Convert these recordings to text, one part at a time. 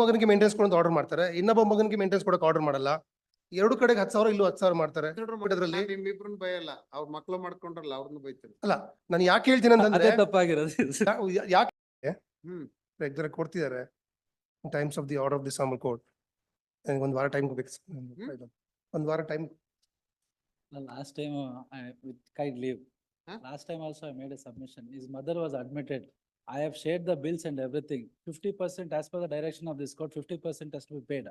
ಮಗನಿಗೆ ಮೇಂಟೆನ್ಸ್ ಕೊಡೋದು ಆರ್ಡರ್ ಮಾಡ್ತಾರೆ. ಇನ್ನೊಬ್ಬ ಮಗನಿಗೆ ಮೇಂಟೆನ್ಸ್ ಕೊಡಕ್ಕೆ ಆರ್ಡರ್ ಮಾಡಲ್ಲ. ಎರಡು ಕಡೆಗೆ ಹತ್ತು ಸಾವಿರ ಇಲ್ಲೂ ಹತ್ತು ಸಾವಿರ ಮಾಡ್ತಾರೆ. ಇಬ್ಬರನು ಬಯಲ್ಲ ಬೈಯಲ್ಲ. ಅವ್ರ ಮಕ್ಳು ಮಾಡ್ಕೊಂಡ್ರಲ್ಲ ಅವ್ರನ್ನ ಬೈತೀನಿ. ನಾನು ಯಾಕೆ ಹೇಳ್ತೀನಿ ಅದೇ ಅಂತಂದ್ರೆ ತಪ್ಪಾಗಿರೋದು ಯಾಕೆ ಕೊಡ್ತಿದ್ದಾರೆ times of the order of the ಸಾಮಲ್ code ಒಂದು ವಾರ ಟೈಮ್ ಬೇಕು. ಒಂದು ವಾರ time last time with kind leave last time also I made a submission is mother was admitted. I have shared the bills and everything. Fifty percent as per the direction of this court, fifty percent has to be paid.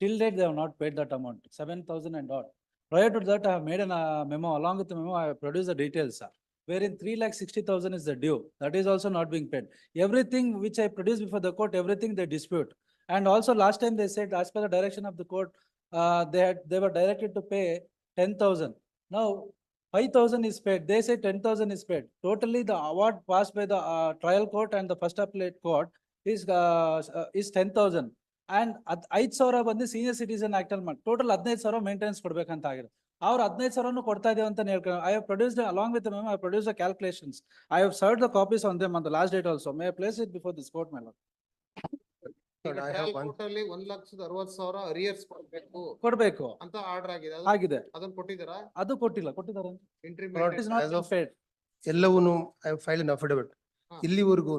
Till date, they have not paid that amount, seven thousand and odd. Prior to that, I have made a memo, along with the memo, I have produced the details, sir. Wherein three lakh sixty thousand is the due, that is also not being paid. Everything which I produced before the court, everything they dispute. And also last time they said, as per the direction of the court, uh, they had, they were directed to pay ten thousand. Now, five thousand is paid, they ten thousand is paid. Totally, the award passed by the uh, trial court and the first appellate court is uh, uh, is ten thousand. And ಅದ್ ಐದು ಸಾವಿರ ಬಂದು senior citizen act ಅಲ್ಲಿ ಮಾಡಿ, total ಹದಿನೈದು ಸಾವಿರ maintenance ಕೊಡ್ಬೇಕಂತ ಆಗಿದೆ. ಅವ್ರು ಹದಿನೈದು ಸಾವಿರನು ಕೊಡ್ತಾ ಇದೀವಿ ಅಂತ ಹೇಳ್ಕೊಂಡು, I have produce along with ma'am I produce the calculations. I have serve the copies on them on the last date also, may place it before this court. I have one. ಅಲ್ಲಿ ಒಂದ್ ಲಕ್ಷದ ಅರವತ್ ಸಾವಿರ arrears ಕೊಡ್ಬೇಕು ಕೊಡ್ಬೇಕು, ಅಂತ order ಆಗಿದೆ ಅದು- ಆಗಿದೆ. ಅದನ್ನ ಕೊಟ್ಟಿದ್ದೀರಾ ಅದು ಕೊಟ್ಟಿಲ್ಲ, ಕೊಟ್ಟಿದ್ದಾರೆ. Entry It is not As been of- paid. ಎಲ್ಲವೂನು ಐ ಫೈಲ್ ಇನ್ ಅಫಿಡವಿಟ್ ಹಾ. ಇಲ್ಲಿವರೆಗೂ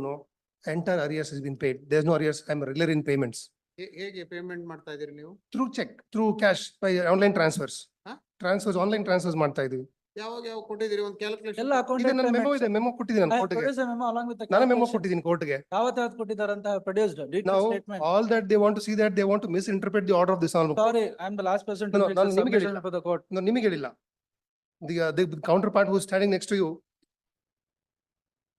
entire arrears is been paid there no arrears I am regular in payments ಹೇಗೆ ಪೇಮೆಂಟ್ ಮಾಡ್ತಾ ಇದೀರಿ ನೀವು through cheque through cash by online transfers ಹಾ? Transfers online transfers ಮಾಡ್ತಾ ಇದೀವಿ ಯಾವಾಗ ಯಾವಾಗ ಕೊಟ್ಟಿದ್ದೀರಿ ಒಂದು ಕ್ಯಾಲ್ಕುಲೇಷನ್ ಎಲ್ಲ ಅಕೌಂಟ್. ಇದೆ ನನ್ನ ಮೆಮೋ ಇದೆ ಮೆಮೋ ಕೊಟ್ಟಿದ್ದೀನಿ ನಾನು ಕೋರ್ಟ್ಗೆ ನಾನು ಮೆಮೋ. ಕೊಟ್ಟಿದ್ದೀನಿ ಕೋರ್ಟ್ಗೆ ಯಾವತ್ತು ಯಾವತ್ತು ಕೊಟ್ಟಿದ್ದಾರೆ ಅಂತ ಪ್ರೊಡ್ಯೂಸ್ಡ್ ಡಿಟೇಲ್ ನಾವು statement. All that they want to see that they want to misinterpret the order of this all sorry I am the last person to No, no, ನಾನು the ನಿಮಗೆ ಹೇಳಿಲ್ಲ. for the court. ನಿಮಗೆ ಹೇಳಿಲ್ಲ the the counterpart who standing next to you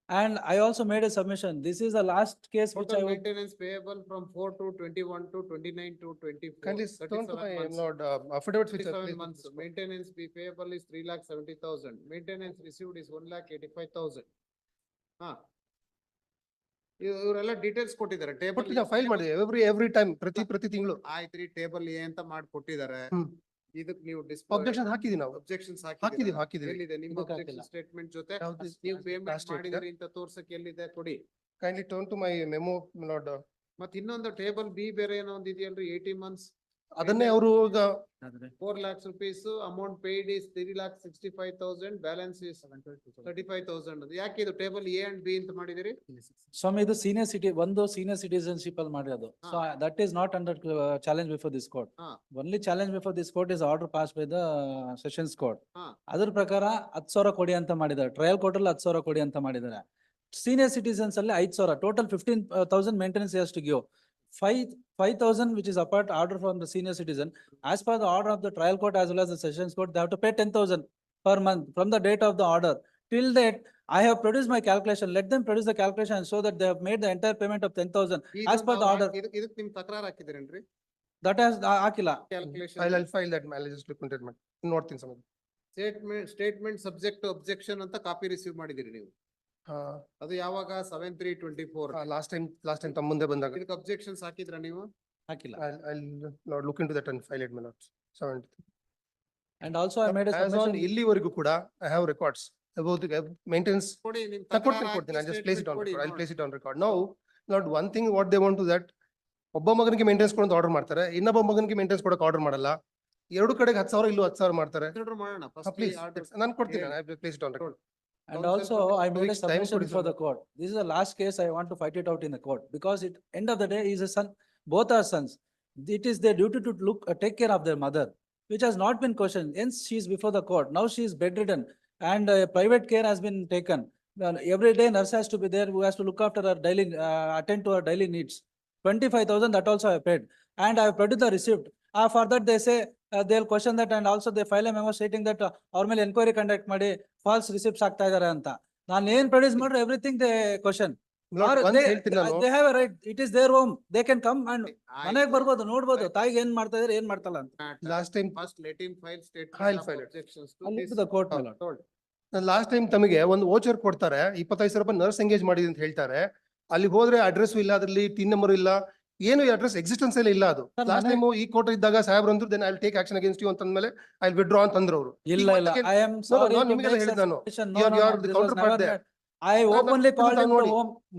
And I also made a submission. This is the last case which I Total would, maintenance payable from four to twenty-one to twenty-nine to twenty-four. kindly turn to my lord uh, affidavits which are Thirty-seven months, maintenance be payable is three lakh seventy thousand, maintenance received is one lakh eighty-five thousand. ಹಾ. ಇವ್- ಇವ್ರೆಲ್ಲ details ಕೊಟ್ಟಿದ್ದಾರೆ table. ಕೊಟ್ಟಿದ್ದೆ file ಮಾಡಿದೆ every every time ಪ್ರತಿ ಪ್ರತಿ ತಿಂಗಳು ಆಯ್ತ್ರಿ ಟೇಬಲ್ ಏ ಅಂತ ಮಾಡಿ ಕೊಟ್ಟಿದ್ದಾರೆ. ಹ್ಮ್. ಇದಕ್ ನೀವು ಅಬ್ಜೆಕ್ಷನ್ ಹಾಕಿದೀವಿ ನಾವು. ಅಬ್ಜೆಕ್ಷನ್ಸ್ ಹಾಕಿದೀವಿ ಹಾಕಿದೀವಿ ಎಲ್ಲಿದೆ ನಿಮ್ಮ ಇದಕ್ಕೆ ಅಬ್ಜೆಕ್ಷನ್ ಹಾಕಿಲ್ಲ. ಸ್ಟೇಟ್ಮೆಂಟ್ ಜೊತೆ? ಯಾವ್ದು ನೀವು ಪೇಮೆಂಟ್ last date ಇದೆ? ಅಂತ ತೋರ್ಸಕ್ಕೆ ಎಲ್ಲಿದೆ? ಕೊಡಿ. Kindly turn to my memo lord ಮತ್ತೆ ಇನ್ನೊಂದು ಟೇಬಲ್ ಬಿ ಬೇರೆ ಏನೋ ಒಂದ್ ಇದೆಯಲ್ರಿ ಏಯ್ಟಿ ಮಂತ್ಸ್ ಅದನ್ನೇ ಅವರು ಈಗ four lakhs rupees amount paid is three lakh sixty five thousand balance is thirty five thousand ಯಾಕೆ ಇದು ಟೇಬಲ್ ಎ ಅಂಡ್ ಬಿ ಅಂತ ಮಾಡಿದಿರಿ ಸ್ವಾಮಿ ಇದು ಸೀನಿಯರ್ ಸಿಟಿ ಒಂದು ಸೀನಿಯರ್ ಸಿಟಿಸನ್ಶಿಪ್ ಅಲ್ಲಿ ಮಾಡಿರೋದು. So that is not under challenge before this court only challenge court. This Only challenge order pass by the sessions passed by the court. ಹಾ. ಅದ್ರ ಪ್ರಕಾರ ಹತ್ತು ಸಾವಿರ ಕೊಡಿ ಅಂತ ಮಾಡಿದ್ದಾರೆ. ಟ್ರಯಲ್ ಕೋರ್ಟ್ ಅಲ್ಲಿ ಹತ್ತು ಸಾವಿರ ಕೊಡಿ ಅಂತ ಮಾಡಿದ್ದಾರೆ. ಸೀನಿಯರ್ ಸಿಟಿಸನ್ಸ್ ಅಲ್ಲಿ ಐದ್ ಸಾವಿರ, total fifteen thousand maintenance has to give. Five, five thousand which is apart order from the senior citizen, as per the order of the trial court as well as the sessions court, they have to pay ten thousand per month from the date of the order. Till date, I have produced my calculation. Let them produce the calculation and show that they have made the entire payment of ten thousand. As per the order. ಇದಕ್ ನಿಮ್ ತಕರಾರ್ ಹಾಕಿದಿರೇನ್ರಿ That has ಆ- ಹಾಕಿಲ್ಲ. I calculation I file that manage just look into ನೋಡ್ತೀನಿ ಸಮಯ statement statement subject objection ಅಂತ copy receive ಮಾಡಿದಿರಿ ನೀವು ಅದು ಯಾವಾಗ? Seven three twenty four last time last time ತಮ್ಮ ಮುಂದೆ ಬಂದಾಗ. ಇದಕ್ಕೆ ಅಬ್ಜೆಕ್ಷನ್ಸ್ ಹಾಕಿದ್ರ ನೀವು? ಹಾಕಿಲ್ಲ. I look to that and file it my lord and also I made submission. ಇಲ್ಲಿವರೆಗೂ ಕೂಡ I have records about maintenance ಕೊಡ್ತೀನಿ ಕೊಡ್ತೀನಿ. I just place it on ಕೊಡಿ, I place it on record now not one thing what they want to that ಒಬ್ಬ ಮಗನಿಗೆ maintenance ಕೊಡೋದು order ಮಾಡ್ತಾರೆ ಇನ್ನೊಬ್ಬ ಮಗನಿಗೆ ಮೇಂಟೆನೆನ್ಸ್ ಕೊಡಕ್ಕೆ ಆರ್ಡರ್ ಮಾಡಲ್ಲ. ಎರಡು ಕಡೆಗೆ ಹತ್ತು ಸಾವಿರ ಇಲ್ಲೂ ಹತ್ತು ಸಾವಿರ ಮಾಡ್ತಾರೆ. ನಾನು ಕೊಡ್ತೀನಿ I place it on record And also I made a submission before the court. This is the last case I want to fight it out in the court because it, end of the day, is a son, both are sons. It is their duty to look, uh, take care of their mother, which has not been questioned. Hence, she is before the court. Now she is bedridden and uh, private care has been taken. Every day nurse has to be there who has to look after her daily, uh, attend to her daily needs. Twenty-five thousand, that also I paid. And I have produced the receipt. Uh, for that, they say, they'll question that and also they file a memo stating that uh, ಅವ್ರ ಮೇಲೆ enquiry conduct ಮಾಡಿ false receipts ಆಗ್ತಾ ಇದಾರೆ ಅಂತ. ನಾನು ಏನ್ produce ಮಾಡ್ರೆ everything they question. ಒಂದ್ ಹೇಳ್ತೀನಿ ನಾನು they have right, it is their home, they can come and ಮನೆಗೆ ಬರ್ಬೋದು, ನೋಡ್ಬೋದು, ತಾಯಿಗೆ ಏನ್ ಮಾಡ್ತಾ ಇದಾರೆ, ಏನ್ ಮಾಡ್ತಲ್ಲ ಅಂತ. Last time first let in file state file file. Told. Last time ತಮಗೆ ಒಂದು ವೋಚರ್ ಕೊಡ್ತಾರೆ ಇಪ್ಪತ್ತೈದು ಸಾವಿರ ರೂಪಾಯಿ ನರ್ಸ್ ಎಂಗೇಜ್ ಮಾಡಿದೆ ಅಂತ ಹೇಳ್ತಾರೆ ಅಲ್ಲಿ ಹೋದ್ರೆ ಅಡ್ರೆಸ್ ಇಲ್ಲ ಅದ್ರಲ್ಲಿ ಟಿನ್ ನಂಬರ್ ಇಲ್ಲ ಏನು ಅಡ್ರೆಸ್ ಎಕ್ಸಿಸ್ಟೆನ್ಸ್ ಅಲ್ಲಿ ಇಲ್ಲ ಅದು Sir, ಲಾಸ್ಟ್ ಟೈಮ್ ಈ ಕೋರ್ಟ್ ಇದ್ದಾಗ ಸಾಹೇಬ್ರು ಅಂದ್ರು then I take action against you ಅಂತಂದ್ಮೇಲೆ I withdraw ಅಂತಂದ್ರು ಅವರು ಇಲ್ಲ ಇಲ್ಲ, ಐ ಆಮ್ ಸಾರಿ ನಿಮಗೆ ಹೇಳಿದ ನಿಮ್ಗೆಲ್ಲ ನಾನು. You are- you are the counterpart there. made. I openly called him ನೋಡಿ.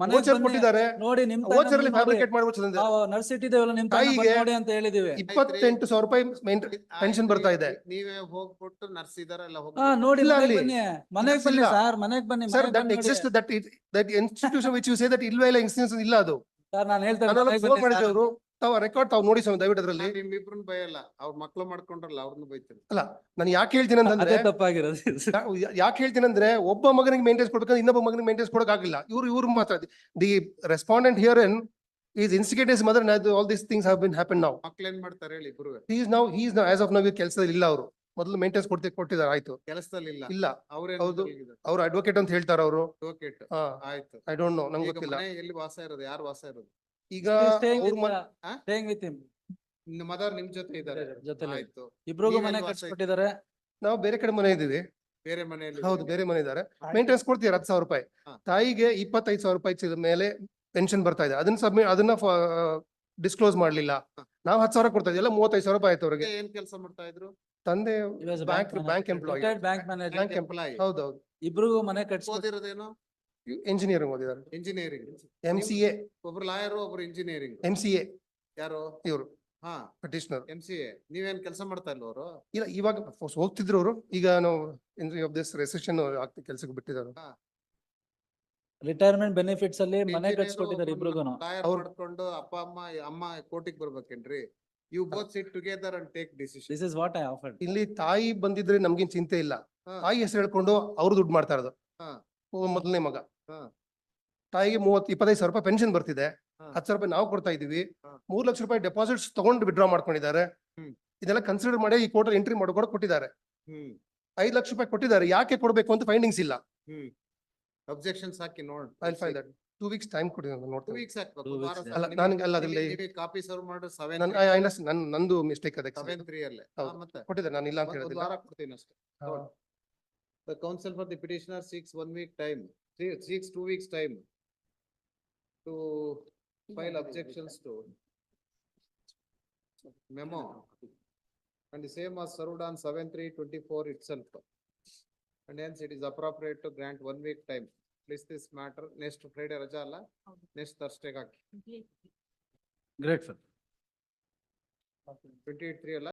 ಮನೆಗ್ ಕೊಟ್ಟಿದ್ದಾರೆ ನೋಡಿ ನಿಮ್ ಓಚರ್ ಅಲ್ಲಿ ಫ್ಯಾಬ್ರಿಕೇಟ್ ಮಾಡ್ಬೋದು ನಾವು ನರ್ಸ್ ಇಟ್ಟಿದ್ದೇವಲ್ಲ ನಿಮ್ ತಾಯಿಗೆ ತಾಯಿಗೆ ನೋಡಿ ಅಂತ ಹೇಳಿದೀವಿ ಇಪ್ಪತ್ತೆಂಟು ಸಾವಿರ ರೂಪಾಯಿ ಮೇಂಟ್ pension ಬರ್ತಾ ಇದೆ. ನೀವೇ ಹೋಗ್ಬಿಟ್ಟು ನರ್ಸ್ ಇದಾರಲ್ಲ ಹಾ ನೋಡಿ ಇಲ್ಲ ಮನೆಗ್ ಅಲ್ಲಿ. ಬನ್ನಿ, ಮನೆಗ್ ಬನ್ನಿ ಇಲ್ಲ. ಸರ್, ಮನೆಗ್ ಬನ್ನಿ. ಸರ್ ಮನೆಗ್ ದಟ್ ಬಂದ್ ನೋಡಿ. Exist that that institution which you say that ಇಲ್ವೇ ಇಲ್ಲ ಇನ್ಸ್ಟಿಟ್ಯೂಷನ್ ಇಲ್ಲ ಅದು ಸರ್ ನಾನು ಹೇಳ್ತೇನೆ ಸರ್. ತಾವು ರೆಕಾರ್ಡ್ ತಾವು ನೋಡಿ ಸ್ವಾಮಿ ದಯವಿಟ್ಟು ಅದರಲ್ಲಿ ನಿಮ್ಮಿಬ್ರನ್ನ ಬೈಯಲ್ಲ ಅವ್ರ ಮಕ್ಳು ಮಾಡ್ಕೊಂಡ್ರಲ್ಲ ಅವ್ರನ್ನ ಬೈತೀರಿ ಅಲ್ಲ ನಾನು ಯಾಕೆ ಹೇಳ್ತೀನಿ ಅಂತಂದ್ರೆ ತಪ್ಪಾಗಿರೋದು. ಯಾಕೆ ಹೇಳ್ತೀನಿ ಅಂದ್ರೆ ಒಬ್ಬ ಮಗನಿಗೆ ಮೇಂಟೈನ್ಸ್ ಕೊಡ್ಬೇಕಂದ್ರೆ ಇನ್ನೊಬ್ಬ ಮಗನಿಗೆ ಮೇಂಟೈನ್ಸ್ ಕೊಡಕ್ ಆಗಿಲ್ಲ ಇವ್ರು ಇವ್ರು ಮಾತ್ರ the respondent here in is instigate mother all this things have been happen ನಾವು ಮಕ್ಳು ಏನ್ ಮಾಡ್ತಾರೆ ಹೇಳಿ ಇಬ್ರು ಈಸ್ ನಾವು ಈಸ್ ನಾವು ಆಸ್ ಆಫ್ ನಾವು ಕೆಲಸದಲ್ಲಿ ಇಲ್ಲ ಅವರು. ಮೊದಲು ಮೇಂಟೆನ್ಸ್ ಕೊಡ್ತಿ ಕೊಟ್ಟಿದ್ದಾರೆ ಆಯ್ತು. ಕೆಲಸದಲ್ಲಿ ಇಲ್ಲ. ಇಲ್ಲ ಅವ್ರೇನ್ ಹೌದು. ಅವ್ರು ಅಡ್ವೊಕೇಟ್ ಅಂತ ಹೇಳ್ತಾರ ಅವರು. ಅಡ್ವೊಕೇಟ್ ಹಾ. ಆಯ್ತು. ಐ ಡೋಂಟ್ ನೋ ನಂಗೆ ಈಗ ಗೊತ್ತಿಲ್ಲ. ಮನೆ ಎಲ್ಲಿ ವಾಸ ಇರೋದು? ಯಾರು ವಾಸ ಇರೋದು? ಈಗ He is staying ಅವ್ರ with ಮನೆ the- ಆ? staying with him. ಮದರ್ ನಿಮ್ ಜೊತೆ ಇದ್ದಾರೆ. ಜೊತೆಲಿ. ಆಯ್ತು. ಇಬ್ರಿಗೂ ನೀವೆಲ್ಲಿ ಮನೆ ವಾಸ. ನಾವು ಬೇರೆ ಕಡೆ ಮನೆ ಇದ್ದೀವಿ. ಬೇರೆ ಮನೆಯಲ್ಲಿ ಹೌದು ಬೇರೆ ಮನೆ ಇದ್ದಾರೆ. ಮೇಂಟೆನ್ಸ್ ಕೊಡ್ತೀರಾ ಹತ್ತು ಸಾವಿರ ರೂಪಾಯಿ? ಹಾ. ತಾಯಿಗೆ ಇಪ್ಪತ್ತೈದು ಸಾವಿರ ರೂಪಾಯಿ ಸಿದ ಮೇಲೆ ಪೆನ್ಷನ್ ಬರ್ತಾ ಇದೆ. ಅದನ್ನ ಸಬ್ಮಿಟ್ ಅದನ್ನ ಡಿಸ್ಕ್ಲೋಸ್ ಮಾಡ್ಲಿಲ್ಲ. ಹಾ. ನಾವು ಹತ್ತು ಸಾವಿರ ಕೊಡ್ತಾ ಇದೆಯಲ್ಲ ಮೂವತ್ತೈದು ಸಾವಿರ ರೂಪಾಯಿ ಆಯ್ತು ಅವ್ರಿಗೆ. ಏನ್ ಕೆಲಸ ಮಾಡ್ತಾ ಇದ್ರು? ತಂದೆ bank bank employee bank bank employee ಹೌದು ಹೌದು. ಹೌದೌದು. ಇಬ್ರಿಗೂ ಮನೆ. ಓದಿರೋದೇನು? ಇಂಜಿನಿಯರಿಂಗ್ ಓದಿದ್ದಾರೆ. ಇಂಜಿನಿಯರಿಂಗ್ ಎಂ ಸಿ ಎ ಒಬ್ರು ಲಾಯರ್ ಒಬ್ರು ಇಂಜಿನಿಯರಿಂಗ್ ಎಂ ಸಿ ಎ ಯಾರು? ಇವರು. ಹಾ. ಪಟಿಷನರ್ ಎಂ ಸಿ ಎ ನೀವೇನ್ ಕೆಲಸ ಮಾಡ್ತಾ ಇಲ್ಲ ಅವರು? ಇಲ್ಲ ಇವಾಗ ಹೋಗ್ತಿದ್ರು ಅವರು. ಈಗ ನಾವು ಆಫ್ ದಿಸ್ ರೆಸೆಷನ್ ಆಗ್ತಿ ಕೆಲಸಕ್ಕೆ ಬಿಟ್ಟಿದ್ದಾರೆ. ರಿಟೈರ್ಮೆಂಟ್ ಬೆನಿಫಿಟ್ಸ್ ಅಲ್ಲಿ ಮನೆ ಕಟ್ಸ್ಕೊಟ್ಟಿದ್ದಾರೆ ಇಬ್ರಿಗೂ ಲಾಯರ್ ಅವ್ರು- ಅಪ್ಪ ಅಮ್ಮ ಅಮ್ಮ ಕೋಟಿಗೆ ಬರ್ಬೇಕೇನ್ರಿ? You both sit together and take decision this is what I offer ಇಲ್ಲಿ ತಾಯಿ ಬಂದಿದ್ರೆ ನಮ್ಗೇನ್ ಚಿಂತೆ ಇಲ್ಲ. ತಾಯಿ ಹೆಸರು ಹೇಳ್ಕೊಂಡು ಅವ್ರು ದುಡ್ಡು ಮಾಡ್ತಾ ಇರೋದು. ಮೊದಲನೇ ಮಗ. ತಾಯಿಗೆ ಮೂವತ್ ಇಪ್ಪತ್ತೈದು ಸಾವಿರ ರೂಪಾಯಿ ಪೆನ್ಷನ್ ಬರ್ತಿದೆ. ಹತ್ತು ಸಾವಿರ ರೂಪಾಯಿ ನಾವು ಕೊಡ್ತಾ ಇದೀವಿ. ಮೂರ್ ಲಕ್ಷ ರೂಪಾಯಿ ಡೆಪಾಸಿಟ್ಸ್ ತಗೊಂಡು ವಿಡ್ರಾ ಮಾಡ್ಕೊಂಡಿದ್ದಾರೆ. ಇದೆಲ್ಲ ಕನ್ಸಿಡರ್ ಮಾಡಿ ಈ ಕೋಟರ್ ಎಂಟ್ರಿ ಮಾಡಿ ಕೂಡ ಕೊಟ್ಟಿದ್ದಾರೆ. ಐದ್ ಲಕ್ಷ ರೂಪಾಯಿ ಕೊಟ್ಟಿದ್ದಾರೆ. ಯಾಕೆ ಕೊಡ್ಬೇಕು ಅಂತ ಫೈಂಡಿಂಗ್ಸ್ ಇಲ್ಲ. ಹ್ಮ್. ಅಬ್ಜೆಕ್ಷನ್ಸ್ ಹಾಕಿ ನೋಡ್. I file that two weeks time ಕೊಡಿ ನೋಡಿ ಟೂ ನನಗೆ ಅಲ್ಲ ಅದರಲ್ಲಿ ಕಾಪಿ ಸರ್ವ್ ಮಾಡ್ ಸರ್ವೇ ನಾನು ನಂದು ಮಿಸ್ಟೇಕ್ ಆದಕ್ಕೆ ಸವೆನ್ 3 ಮತ್ತೆ. ಕೊಟ್ಟಿದೆ ನಾನು ಇಲ್ಲ ಅಂತ ಹೇಳಿದಿಲ್ಲ for the petitioner seeks 1 week time seeks two weeks time to file objections to memo and the same as served on 7324 itself and hence it is appropriate to grant 1 week time Please this matter next Friday ರಜಾ ಅಲ್ಲ next Thursday ಹಾಕಿ Grateful. Twenty eight three ಅಲ್ಲ